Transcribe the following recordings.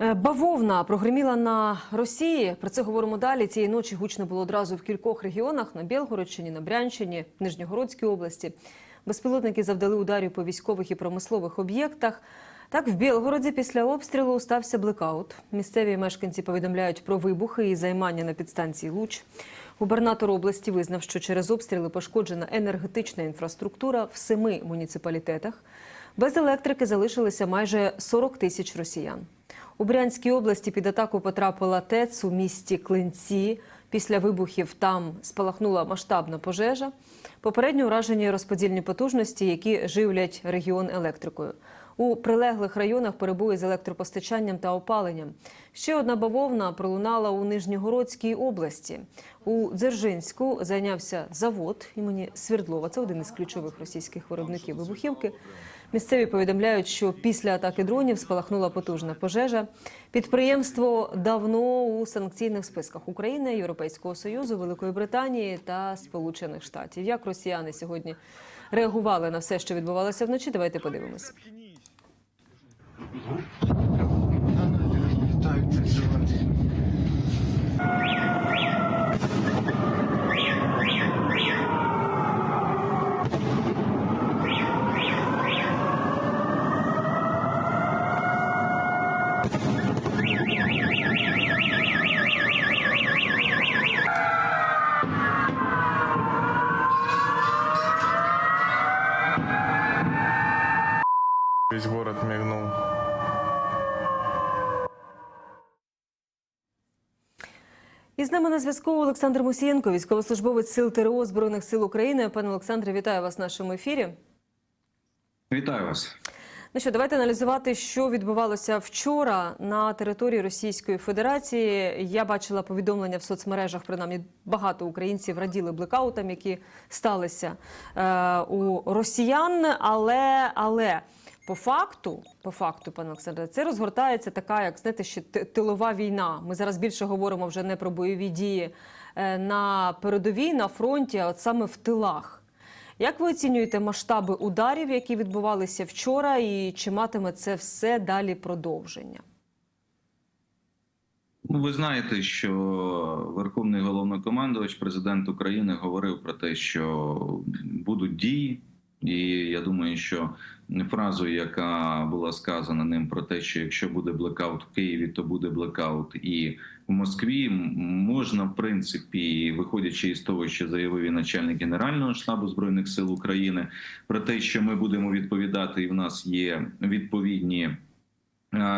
Е, Бавовна прогреміла на Росії. Про це говоримо далі. Цієї ночі гучно було одразу в кількох регіонах на Білгородщині, на Брянщині, Нижньогородській області. Безпілотники завдали ударів по військових і промислових об'єктах. Так, в Білгороді після обстрілу стався блекаут. Місцеві мешканці повідомляють про вибухи і займання на підстанції Луч. Губернатор області визнав, що через обстріли пошкоджена енергетична інфраструктура в семи муніципалітетах. Без електрики залишилися майже 40 тисяч росіян. У Брянській області під атаку потрапила ТЕЦ у місті Клинці. Після вибухів там спалахнула масштабна пожежа. Попередньо уражені розподільні потужності, які живлять регіон електрикою. У прилеглих районах перебує з електропостачанням та опаленням. Ще одна бавовна пролунала у Нижньогородській області. У Дзержинську зайнявся завод імені Свердлова. Це один із ключових російських виробників вибухівки. Місцеві повідомляють, що після атаки дронів спалахнула потужна пожежа. Підприємство давно у санкційних списках України, Європейського союзу, Великої Британії та Сполучених Штатів. Як росіяни сьогодні реагували на все, що відбувалося вночі? Давайте подивимось. Весь город мигнул. І з нами на зв'язку Олександр Мусієнко, військовослужбовець сил ТРО Збройних сил України. Пане Олександре, вітаю вас в нашому ефірі. Вітаю вас. Ну що, давайте аналізувати, що відбувалося вчора на території Російської Федерації. Я бачила повідомлення в соцмережах. Принаймні багато українців раділи блекаутам, які сталися е, у росіян. Але але по факту, по факту, пане Олександре, це розгортається така, як знаєте, ще тилова війна. Ми зараз більше говоримо вже не про бойові дії е, на передовій, на фронті, а от саме в тилах. Як ви оцінюєте масштаби ударів, які відбувалися вчора, і чи матиме це все далі продовження? Ну, ви знаєте, що Верховний головнокомандувач, президент України, говорив про те, що будуть дії. І я думаю, що фразу, яка була сказана ним про те, що якщо буде блекаут в Києві, то буде блекаут і в Москві, можна, в принципі, виходячи із того, що заявив і начальник Генерального штабу збройних сил України, про те, що ми будемо відповідати, і в нас є відповідні.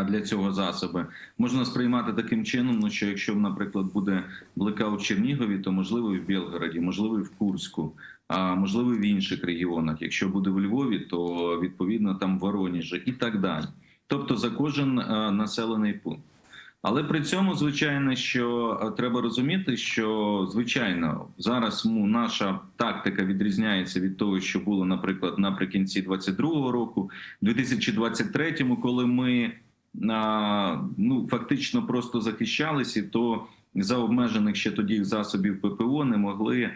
Для цього засоби можна сприймати таким чином, ну що якщо, наприклад, буде блекаут в Чернігові, то можливо і в Білгороді, можливо, і в Курську, а можливо, в інших регіонах. Якщо буде в Львові, то відповідно там в Воронежі і так далі. Тобто за кожен населений пункт. Але при цьому, звичайно, що е, треба розуміти, що звичайно зараз наша тактика відрізняється від того, що було, наприклад, наприкінці 22-го року, 2023-му, коли ми ну фактично просто захищалися, то за обмежених ще тоді засобів ППО не могли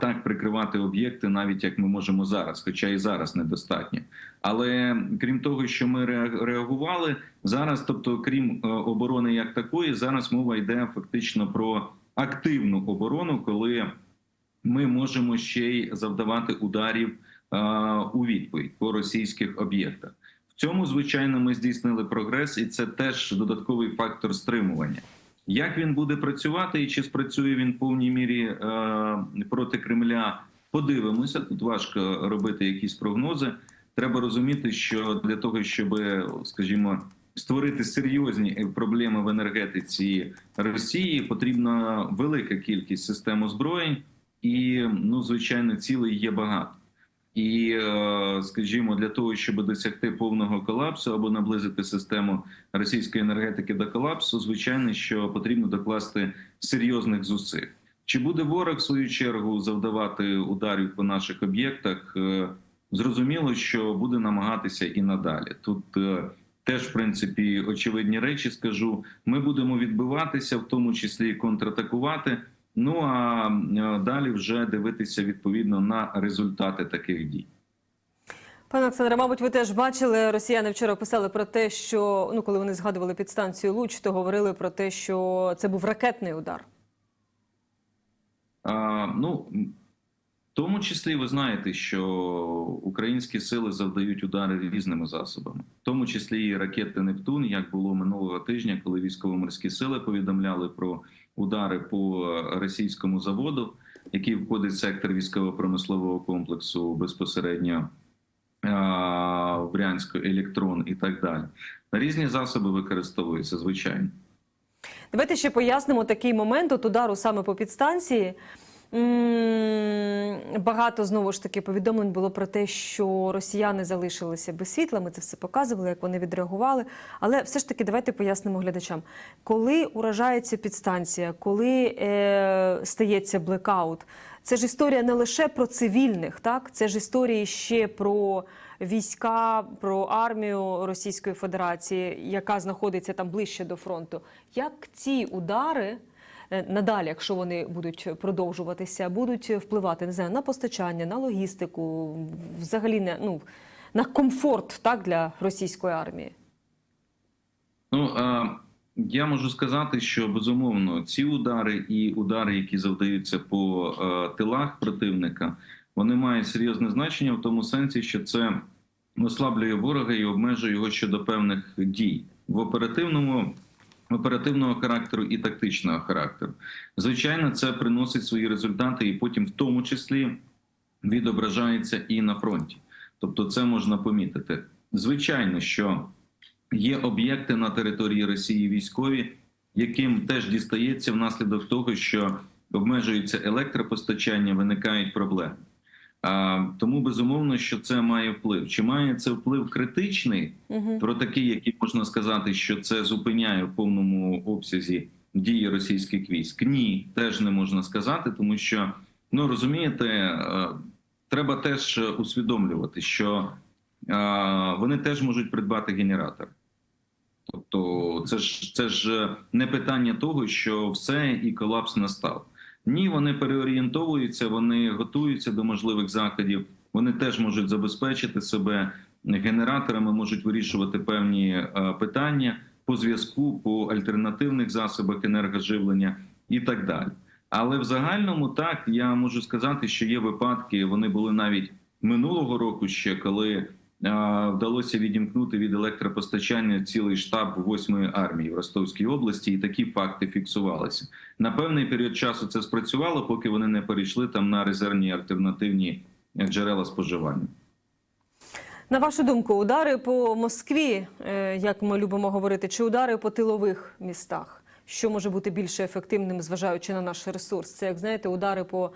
так прикривати об'єкти, навіть як ми можемо зараз, хоча і зараз недостатньо. Але крім того, що ми реагували зараз, тобто, крім е, оборони як такої, зараз мова йде фактично про активну оборону, коли ми можемо ще й завдавати ударів е, у відповідь по російських об'єктах. В цьому, звичайно, ми здійснили прогрес, і це теж додатковий фактор стримування. Як він буде працювати і чи спрацює він в повній мірі е, проти Кремля? Подивимося. Тут важко робити якісь прогнози. Треба розуміти, що для того, щоб, скажімо, створити серйозні проблеми в енергетиці Росії, потрібна велика кількість систем озброєнь, і ну, звичайно, цілей є багато. І, е, скажімо, для того, щоб досягти повного колапсу або наблизити систему російської енергетики до колапсу, звичайно, що потрібно докласти серйозних зусиль. Чи буде ворог в свою чергу завдавати ударів по наших об'єктах? Е, Зрозуміло, що буде намагатися і надалі. Тут е, теж, в принципі, очевидні речі скажу. Ми будемо відбиватися, в тому числі і контратакувати. Ну а е, далі вже дивитися відповідно на результати таких дій. Пане Олександре, мабуть, ви теж бачили, росіяни вчора писали про те, що ну, коли вони згадували підстанцію Луч, то говорили про те, що це був ракетний удар. А, ну, в тому числі ви знаєте, що українські сили завдають удари різними засобами, в тому числі і ракети Нептун, як було минулого тижня, коли військово-морські сили повідомляли про удари по російському заводу, який входить в сектор військово-промислового комплексу безпосередньо в Брянську, електрон і так далі. Різні засоби використовуються, звичайно. Давайте ще пояснимо такий момент от удару саме по підстанції. Багато знову ж таки повідомлень було про те, що росіяни залишилися без світла. Ми це все показували, як вони відреагували. Але все ж таки, давайте пояснимо глядачам, коли уражається підстанція, коли е, стається блекаут, це ж історія не лише про цивільних, так це ж історії ще про війська, про армію Російської Федерації, яка знаходиться там ближче до фронту. Як ці удари надалі, якщо вони будуть продовжуватися, будуть впливати не знаю, на постачання, на логістику, взагалі не ну на комфорт так для російської армії? Ну я можу сказати, що безумовно ці удари і удари, які завдаються по е, тилах противника, вони мають серйозне значення в тому сенсі, що це ослаблює ворога і обмежує його щодо певних дій в оперативному. Оперативного характеру і тактичного характеру, звичайно, це приносить свої результати, і потім, в тому числі, відображається і на фронті. Тобто, це можна помітити. Звичайно, що Є об'єкти на території Росії військові, яким теж дістається внаслідок того, що обмежується електропостачання, виникають проблеми. Тому безумовно, що це має вплив. Чи має це вплив критичний, Угу. про такий, який можна сказати, що це зупиняє в повному обсязі дії російських військ? Ні, теж не можна сказати, тому що ну розумієте, е, треба теж усвідомлювати, що е, вони теж можуть придбати генератор. Тобто, це ж це ж не питання того, що все і колапс настав. Ні, вони переорієнтовуються, вони готуються до можливих заходів. Вони теж можуть забезпечити себе генераторами, можуть вирішувати певні е, питання по зв'язку, по альтернативних засобах енергоживлення і так далі. Але в загальному так я можу сказати, що є випадки. Вони були навіть минулого року ще коли вдалося відімкнути від електропостачання цілий штаб 8-ї армії в Ростовській області, і такі факти фіксувалися. На певний період часу це спрацювало, поки вони не перейшли там на резервні альтернативні джерела споживання. На вашу думку, удари по Москві, е, як ми любимо говорити, чи удари по тилових містах? Що може бути більш ефективним, зважаючи на наш ресурс? Це як знаєте, удари по е,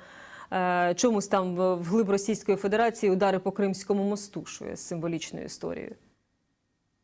чомусь там в- вглиб Російської Федерації, удари по Кримському мосту, що є символічною історією.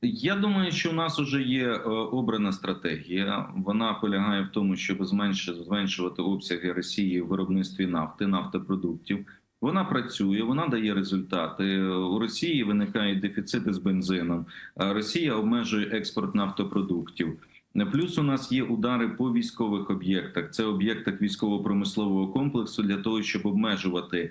Я думаю, що у нас вже є е, обрана стратегія. Вона полягає в тому, щоб зменшувати обсяги Росії в виробництві нафти, нафтопродуктів. Вона працює, вона дає результати. У Росії виникають дефіцити з бензином. Росія обмежує експорт нафтопродуктів. Плюс у нас є удари по військових об'єктах. Це об'єктах військово-промислового комплексу для того, щоб обмежувати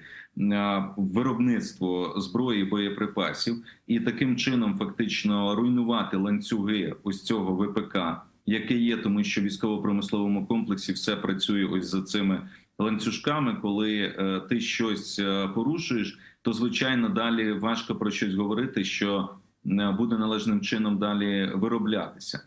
виробництво зброї боєприпасів і таким чином фактично руйнувати ланцюги ось цього ВПК, яке є, тому що військово-промисловому комплексі все працює ось за цими ланцюжками. Коли е, ти щось е, порушуєш, то звичайно далі важко про щось говорити, що буде належним чином далі вироблятися.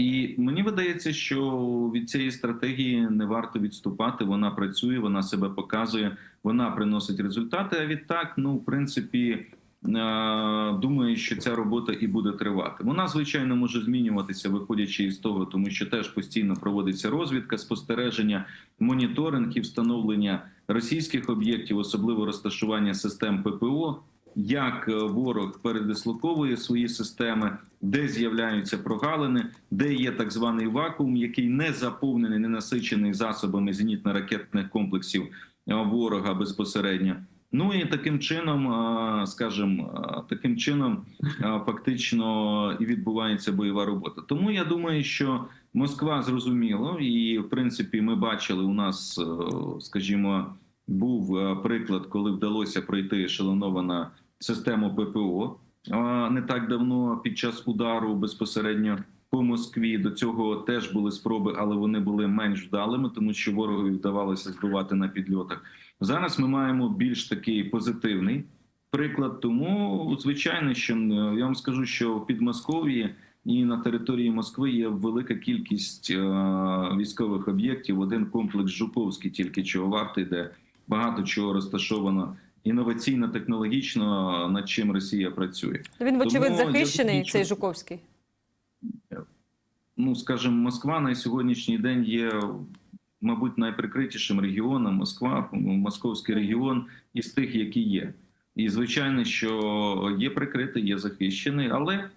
І мені видається, що від цієї стратегії не варто відступати. Вона працює, вона себе показує, вона приносить результати. А відтак, ну в принципі, е, думаю, що ця робота і буде тривати. Вона звичайно може змінюватися, виходячи із того, тому що теж постійно проводиться розвідка, спостереження, моніторинг і встановлення російських об'єктів, особливо розташування систем ППО як е, ворог передислоковує свої системи, де з'являються прогалини, де є так званий вакуум, який не заповнений, не насичений засобами зенітно-ракетних комплексів е, ворога безпосередньо. Ну і таким чином, е, скажімо, таким чином фактично і відбувається бойова робота. Тому я думаю, що Москва зрозуміло, і в принципі ми бачили у нас, скажімо, був е, приклад, коли вдалося пройти ешелонована систему ППО не так давно під час удару безпосередньо по Москві. До цього теж були спроби, але вони були менш вдалими, тому що ворогові вдавалося збивати на підльотах. Зараз ми маємо більш такий позитивний приклад. Тому, звичайно, що я вам скажу, що в Підмосков'ї і на території Москви є велика кількість е, військових об'єктів. Один комплекс Жуковський, тільки чого вартий, де багато чого розташовано інноваційно технологічно, над чим Росія працює. Він, вочевидь, захищений, цей Жуковський. ну скажімо, Москва на сьогоднішній день є, мабуть, найприкритішим регіоном. Москва, московський регіон із тих, які є. І звичайно, що є прикритий, є захищений, але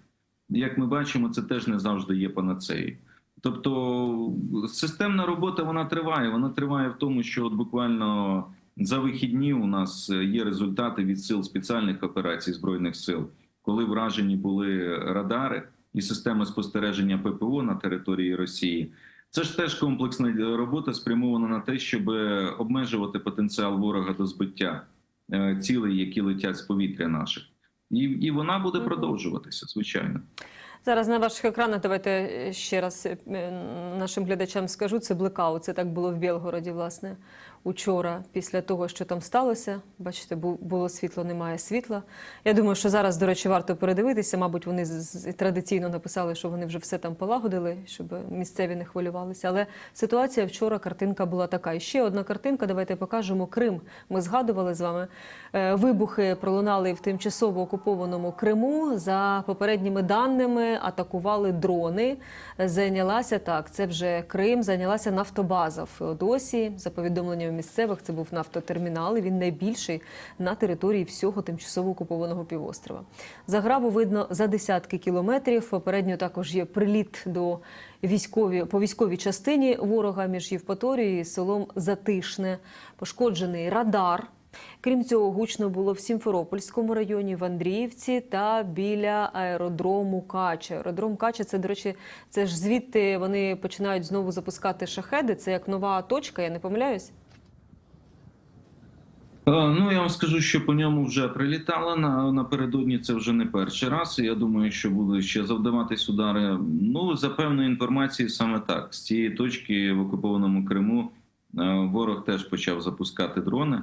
як ми бачимо, це теж не завжди є панацеєю. Тобто системна робота вона триває. Вона триває в тому, що от буквально за вихідні у нас є результати від сил спеціальних операцій збройних сил, коли вражені були радари і системи спостереження ППО на території Росії. Це ж теж комплексна робота спрямована на те, щоб обмежувати потенціал ворога до збиття е, цілей, які летять з повітря наших, і, і вона буде продовжуватися, звичайно. Зараз на ваших екранах давайте е, ще раз е, нашим глядачам скажу. Це блекаут. Це так було в Білгороді, власне, учора, після того, що там сталося. Бачите, бу- було світло, немає світла. Я думаю, що зараз, до речі, варто передивитися. Мабуть, вони традиційно написали, що вони вже все там полагодили, щоб місцеві не хвилювалися. Але ситуація вчора картинка була така. І ще одна картинка. Давайте покажемо Крим. Ми згадували з вами. Е, Вибухи пролунали в тимчасово окупованому Криму. За попередніми даними атакували дрони. Зайнялася так. Це вже Крим, зайнялася нафтобаза Феодосії. За повідомленнями місцевих, це був нафтотермінал. і Він найбільший на території всього тимчасово окупованого півострова. Заграву видно за десятки кілометрів. Попередньо також є приліт до військові по військовій частині ворога між Євпаторією і селом Затишне. Пошкоджений радар. Крім цього, гучно було в Сімферопольському районі, в Андріївці та біля аеродрому Кача. Аеродром Кача це, до речі, це ж звідти вони починають знову запускати шахеди. Це як нова точка, я не помиляюсь. Ну, я вам скажу, що по ньому вже прилітали на напередодні. Це вже не перший раз. Я думаю, що буде ще завдаватись удари. Ну, за певною інформацією, саме так. З цієї точки в окупованому Криму е, ворог теж почав запускати дрони.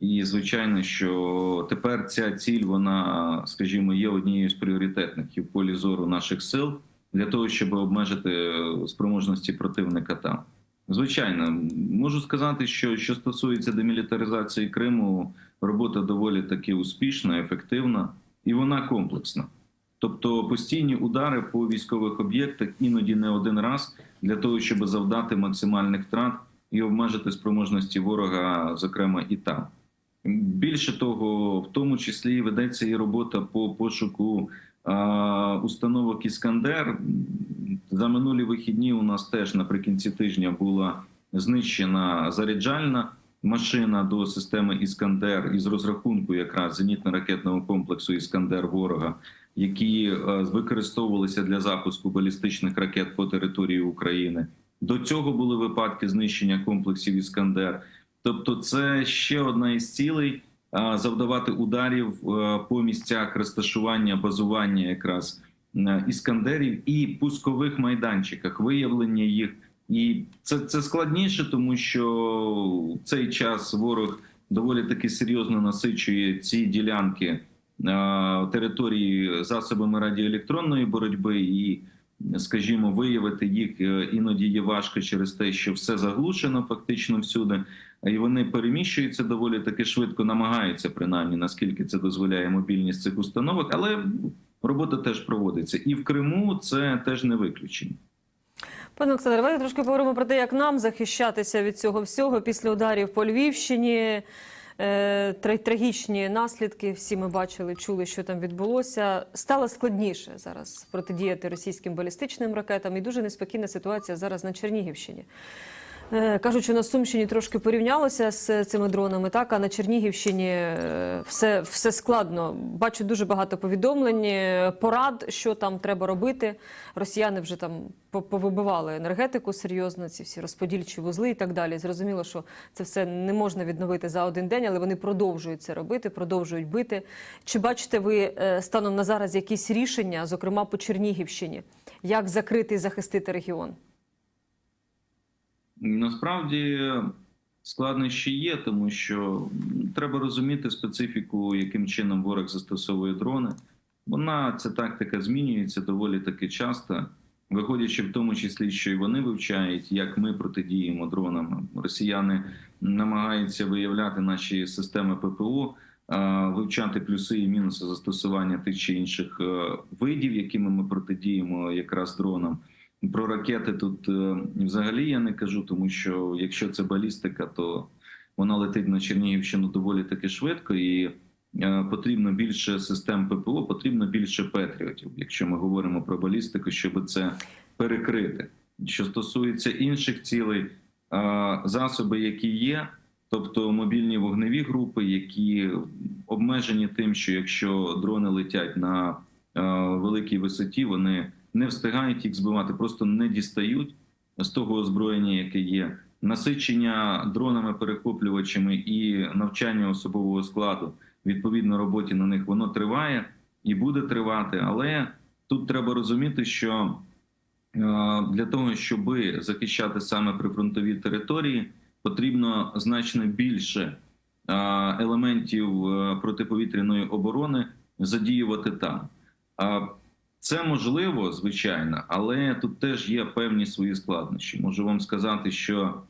І звичайно, що тепер ця ціль, вона, скажімо, є однією з пріоритетних і в полі зору наших сил для того, щоб обмежити е, спроможності противника там. Звичайно, можу сказати, що що стосується демілітаризації Криму, робота доволі таки успішна, ефективна і вона комплексна. Тобто постійні удари по військових об'єктах іноді не один раз для того, щоб завдати максимальних втрат і обмежити спроможності ворога, зокрема і там. Більше того, в тому числі ведеться і робота по пошуку установок Іскандер. За минулі вихідні у нас теж наприкінці тижня була знищена заряджальна машина до системи Іскандер із розрахунку якраз зенітно-ракетного комплексу Іскандер ворога, які е, використовувалися для запуску балістичних ракет по території України. До цього були випадки знищення комплексів Іскандер. Тобто, це ще одна із цілей завдавати ударів е, по місцях розташування, базування якраз іскандерів і пускових майданчиках, виявлення їх. І це, це складніше, тому що в цей час ворог доволі таки серйозно насичує ці ділянки е, території засобами радіоелектронної боротьби, і, скажімо, виявити їх е, іноді є важко через те, що все заглушено фактично всюди. І вони переміщуються доволі таки швидко, намагаються принаймні, наскільки це дозволяє мобільність цих установок, але робота теж проводиться. І в Криму це теж не виключення. Пане Олександре, давайте трошки поговоримо про те, як нам захищатися від цього всього після ударів по Львівщині. Е, Трагічні наслідки. Всі ми бачили, чули, що там відбулося. Стало складніше зараз протидіяти російським балістичним ракетам, і дуже неспокійна ситуація зараз на Чернігівщині. Е, Кажуть, що на Сумщині трошки порівнялося з цими дронами, так а на Чернігівщині е, все, все складно. Бачу дуже багато повідомлень, е, порад, що там треба робити. Росіяни вже там по- повибивали енергетику серйозно, ці всі розподільчі вузли і так далі. Зрозуміло, що це все не можна відновити за один день, але вони продовжують це робити, продовжують бити. Чи бачите ви станом на зараз якісь рішення, зокрема по Чернігівщині, як закрити і захистити регіон? Насправді складнощі є, тому що треба розуміти специфіку, яким чином ворог застосовує дрони. Вона ця тактика змінюється доволі таки часто, виходячи в тому числі, що і вони вивчають, як ми протидіємо дронам. Росіяни намагаються виявляти наші системи ППО, вивчати плюси і мінуси застосування тих чи інших е, видів, якими ми протидіємо якраз дронам. Про ракети тут е, взагалі я не кажу, тому що якщо це балістика, то вона летить на Чернігівщину доволі таки швидко, і е, потрібно більше систем ППО, потрібно більше патріотів, якщо ми говоримо про балістику, щоб це перекрити. Що стосується інших цілей, е, засоби, які є, тобто мобільні вогневі групи, які обмежені тим, що якщо дрони летять на великій висоті, вони не встигають їх збивати, просто не дістають з того озброєння, яке є. Насичення дронами, перехоплювачами і навчання особового складу відповідно роботі на них воно триває і буде тривати. Але тут треба розуміти, що е, для того, щоб захищати саме прифронтові території, потрібно значно більше е, елементів е, протиповітряної оборони задіювати там. Це можливо, звичайно, але тут теж є певні свої складнощі. Можу вам сказати, що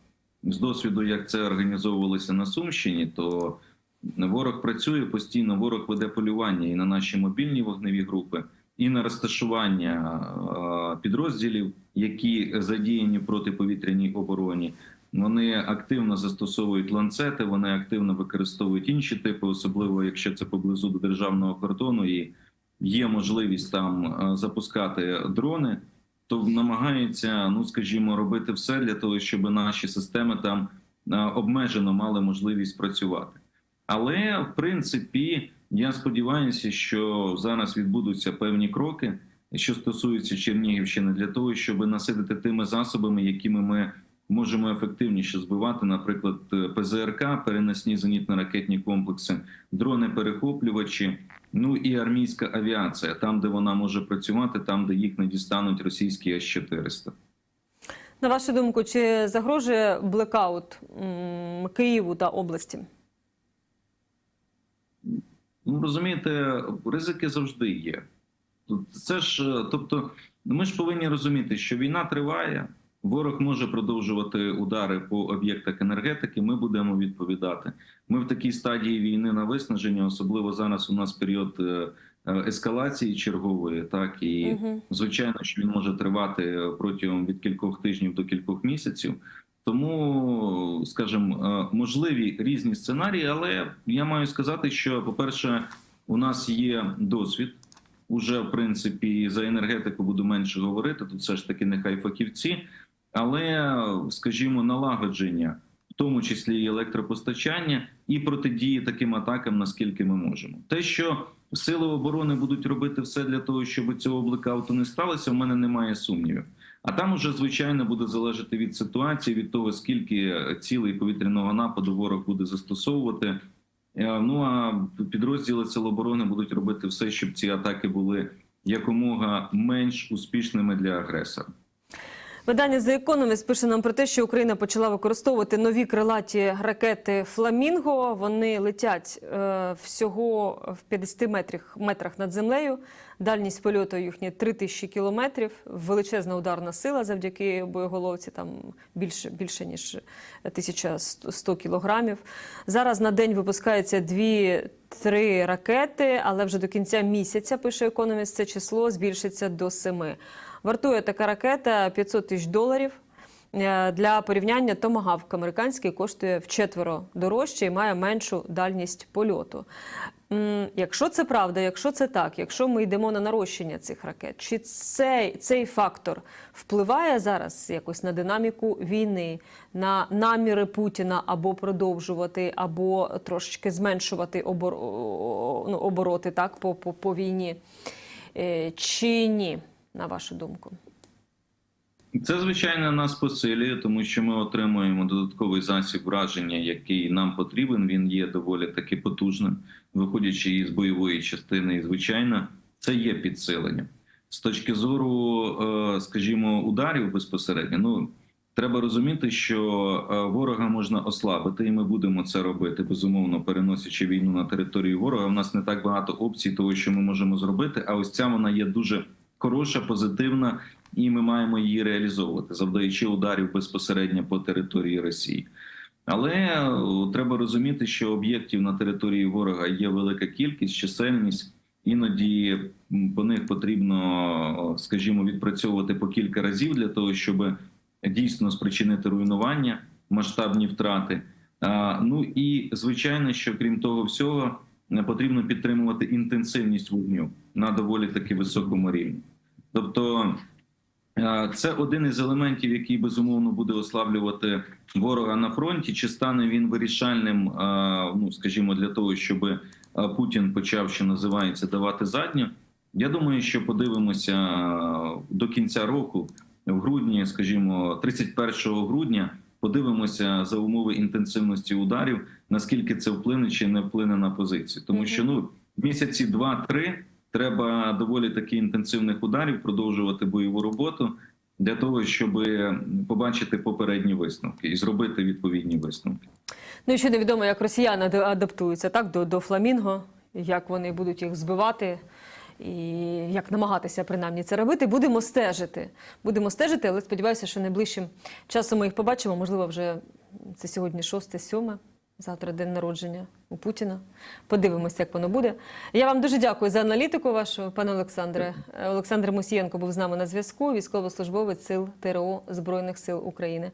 з досвіду, як це організовувалося на Сумщині, то ворог працює постійно, ворог веде полювання і на наші мобільні вогневі групи, і на розташування підрозділів, які задіяні протиповітряній обороні. Вони активно застосовують ланцети, вони активно використовують інші типи, особливо якщо це поблизу до державного кордону і є можливість там е, запускати дрони, то намагаються, ну скажімо, робити все для того, щоб наші системи там е, обмежено мали можливість працювати. Але в принципі, я сподіваюся, що зараз відбудуться певні кроки, що стосуються Чернігівщини, для того, щоб насидити тими засобами, якими ми можемо ефективніше збивати, наприклад, ПЗРК, переносні зенітно-ракетні комплекси, дрони-перехоплювачі, ну і армійська авіація, там, де вона може працювати, там, де їх не дістануть російські С-400. На вашу думку, чи загрожує блекаут Києву та області? Ну, розумієте, ризики завжди є. Це ж, е, тобто, ми ж повинні розуміти, що війна триває, ворог може продовжувати удари по об'єктах енергетики. Ми будемо відповідати. Ми в такій стадії війни на виснаження, особливо зараз у нас період е, е, ескалації чергової, так і Угу. звичайно, що він може тривати протягом від кількох тижнів до кількох місяців. Тому, скажімо, е, можливі різні сценарії, але я маю сказати, що, по-перше, у нас є досвід. Уже, в принципі, за енергетику буду менше говорити. Тут все ж таки нехай фахівці, але, скажімо, налагодження, в тому числі і електропостачання, і протидії таким атакам, наскільки ми можемо. Те, що сили оборони будуть робити все для того, щоб цього блекауту не сталося, в мене немає сумнівів. А там уже звичайно буде залежати від ситуації, від того скільки цілей повітряного нападу ворог буде застосовувати. Е, Ну а підрозділи Сил оборони будуть робити все, щоб ці атаки були якомога менш успішними для агресора. Видання The Economist пише нам про те, що Україна почала використовувати нові крилаті ракети Фламінго. Вони летять е, всього в 50 метрах, метрах над землею. Дальність польоту їхня 3000 кілометрів. Величезна ударна сила завдяки боєголовці, там більше, більше ніж 1100 кілограмів. Зараз на день випускається дві-три ракети, але вже до кінця місяця, пише Economist, це число збільшиться до семи. Вартує така ракета 500 тисяч доларів. Е, Для порівняння томагавк американський коштує вчетверо дорожче і має меншу дальність польоту. якщо це правда, якщо це так, якщо ми йдемо на нарощення цих ракет, чи цей, цей фактор впливає зараз якось на динаміку війни, на наміри Путіна або продовжувати, або трошечки зменшувати ну, обороти так, по, по, по війні? Е, Чи ні, на вашу думку? Це звичайно нас посилює, тому що ми отримуємо додатковий засіб враження, який нам потрібен. Він є доволі таки потужним, виходячи із бойової частини. І звичайно, це є підсилення з точки зору, е, скажімо, ударів безпосередньо. Ну треба розуміти, що е, ворога можна ослабити, і ми будемо це робити. Безумовно, переносячи війну на територію ворога. У нас не так багато опцій, того що ми можемо зробити. А ось ця вона є дуже хороша, позитивна і ми маємо її реалізовувати, завдаючи ударів безпосередньо по території Росії. Але е, треба розуміти, що об'єктів на території ворога є велика кількість, чисельність. Іноді по них потрібно, скажімо, відпрацьовувати по кілька разів для того, щоб дійсно спричинити руйнування, масштабні втрати. Ну і звичайно, що крім того всього, потрібно підтримувати інтенсивність вогню на доволі таки високому рівні. Тобто е, це один із елементів, який безумовно буде ослаблювати ворога на фронті. Чи стане він вирішальним, е, ну скажімо, для того, щоб е, Путін почав, що називається, давати задню? Я думаю, що подивимося до кінця року, в грудні, скажімо, 31 грудня, подивимося за умови інтенсивності ударів, наскільки це вплине чи не вплине на позицію, тому що ну місяці два-три треба доволі таки інтенсивних ударів продовжувати бойову роботу для того, щоб побачити попередні висновки і зробити відповідні висновки. Ну і ще невідомо, як росіяни адаптуються так до, до фламінго, як вони будуть їх збивати. І як намагатися принаймні це робити, будемо стежити. Будемо стежити, але сподіваюся, що найближчим часом ми їх побачимо. Можливо, вже це сьогодні 6-7, завтра день народження у Путіна. Подивимося, як воно буде. Я вам дуже дякую за аналітику вашу, пане Олександре. Олександр Мусієнко був з нами на зв'язку, військовослужбовець сил ТРО Збройних сил України.